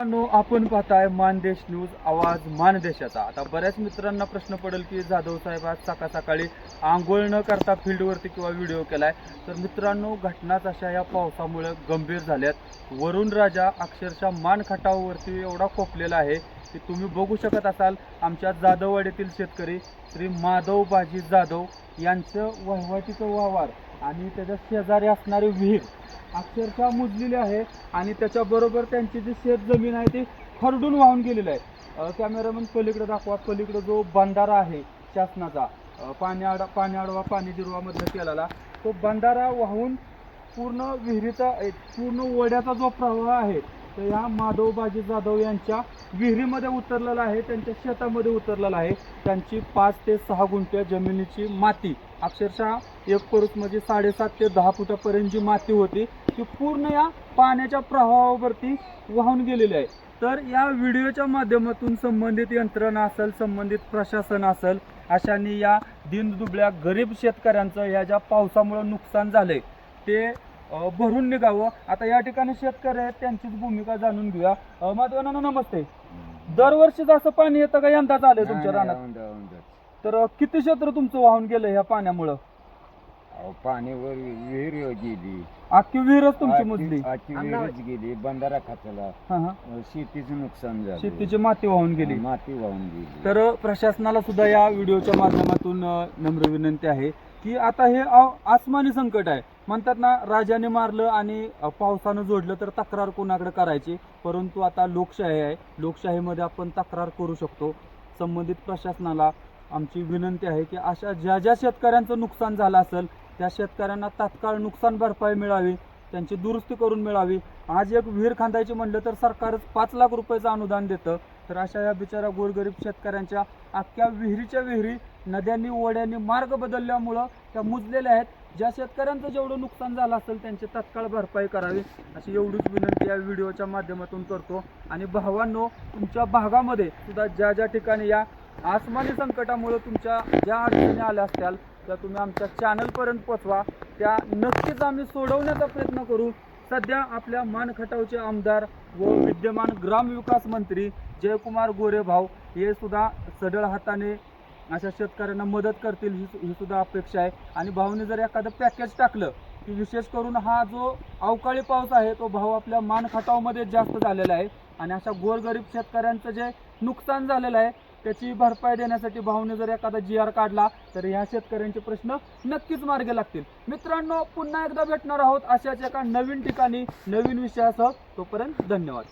मित्रांनो आपण पाहताय मानदेश न्यूज आवाज मानदेशाचा आता. बऱ्याच मित्रांना प्रश्न पडेल की जाधव साहेब आज सकाळ सकाळी आंघोळ न करता फील्डवरती किंवा व्हिडिओ केलाय. तर मित्रांनो घटनाच अशा या पावसामुळे गंभीर झाल्यात. वरुण राजा अक्षरशः मानखटावरती एवढा खोपलेला आहे की तुम्ही बघू शकत असाल आमच्या जाधववाडीतील शेतकरी श्री माधव बाजी जाधव यांचं वहिवाटीचं व्यवहार आणि त्याच्या शेजारी असणारी विहीर अक्षरशः मुजलेली आहे. आणि त्याच्याबरोबर त्यांची जी शेत जमीन आहे ती खरडून वाहून गेलेली आहे. कॅमेरामन पलीकडे दाखवा. पलीकडे जो बंधारा आहे शासनाचा पाणी आडा पाणी आडवा पाणी जिरवामधनं केलेला तो बंधारा वाहून पूर्ण विहिरीचा पूर्ण ओढ्याचा जो प्रवाह आहे तर या माधवबाजी जाधव यांच्या विहिरीमध्ये उतरलेला आहे त्यांच्या शेतामध्ये उतरलेला आहे. त्यांची पाच ते सहा गुंठ्या जमिनीची माती अक्षरशः एक परूस म्हणजे साडेसात ते दहा फुटापर्यंत जी माती होती ती पूर्ण या पाण्याच्या प्रवाहावरती वाहून गेलेली आहे. तर या व्हिडिओच्या माध्यमातून संबंधित यंत्रणा असेल संबंधित प्रशासन असेल अशाने या दिनदुबळ्या गरीब शेतकऱ्यांचं या ज्या पावसामुळं नुकसान झालंय ते भरून निघावं. आता या ठिकाणी शेतकरी आहेत त्यांचीच भूमिका जाणून घेऊया. माधवांनो नमस्ते. दरवर्षीच असं पाणी येतं का यंदाच आलंय तुमच्या रानात? तर किती क्षेत्र तुमचं वाहून गेलं ह्या पाण्यामुळं? पाणीवर विहीर गेली. अख्खी विहीरच तुमची आखी- मुजली. आखी विहीरच गेली. बंधारा हा हा. अं, शेतीचं नुकसान झालं शेतीची माती वाहून गेली. माती वाहून गेली. तर प्रशासनाला सुद्धा या व्हिडिओच्या माध्यमातून नम्र विनंती आहे. की आता हे आसमानी संकट आहे. म्हणतात ना राजाने मारलं आणि पावसानं जोडलं तर तक्रार कोणाकडे करायची? परंतु आता लोकशाही आहे. लोकशाहीमध्ये आपण तक्रार करू शकतो. संबंधित प्रशासनाला आमची विनंती आहे की अशा ज्या ज्या शेतकऱ्यांचं नुकसान झालं असेल त्या शेतकऱ्यांना तात्काळ नुकसान भरपाई मिळावी त्यांची दुरुस्ती करून मिळावी. आज एक विहीर खांदायची म्हणलं तर सरकारच पाच लाख रुपयाचं अनुदान देतं. तर अशा या बिचारा गोरगरीब शेतकऱ्यांच्या अख्ख्या विहिरीच्या विहिरी नद्यांनी ओढ्यांनी मार्ग बदलल्यामुळं त्या मुजलेल्या आहेत. ज्या शेतकऱ्यांचं जेवढं नुकसान झालं असेल त्यांची तत्काळ भरपाई करावी अशी एवढीच विनंती या व्हिडिओच्या माध्यमातून करतो. आणि भावांनो तुमच्या भागामध्ये सुद्धा ज्या ज्या ठिकाणी या आसमानी संकटामुळं तुमच्या ज्या अडचणी आल्या असत्याल त्या तुम्ही आमच्या चॅनलपर्यंत पोचवा. त्या नक्कीच आम्ही सोडवण्याचा प्रयत्न करू. सध्या आपल्या मान खटावचे आमदार व विद्यमान ग्रामविकास मंत्री जयकुमार गोरे भाऊ हे सुद्धा सढळ हाताने अशा शेतकऱ्यांना मदत करतील ही ही सुद्धा अपेक्षा आहे. आणि भाऊने जर एखादं पॅकेज टाकलं की विशेष करून हा जो अवकाळी पाऊस आहे तो भाऊ आपल्या मानखटावमध्ये जास्त झालेला आहे. आणि अशा गोरगरीब शेतकऱ्यांचं जे नुकसान झालेलं आहे त्याची भरपाई देण्यासाठी भाऊने जर एखादा जी आर काढला तर ह्या शेतकऱ्यांचे प्रश्न नक्कीच मार्गे लागतील. मित्रांनो पुन्हा एकदा भेटणार आहोत अशाच एका नवीन ठिकाणी नवीन विषयासह. तोपर्यंत धन्यवाद.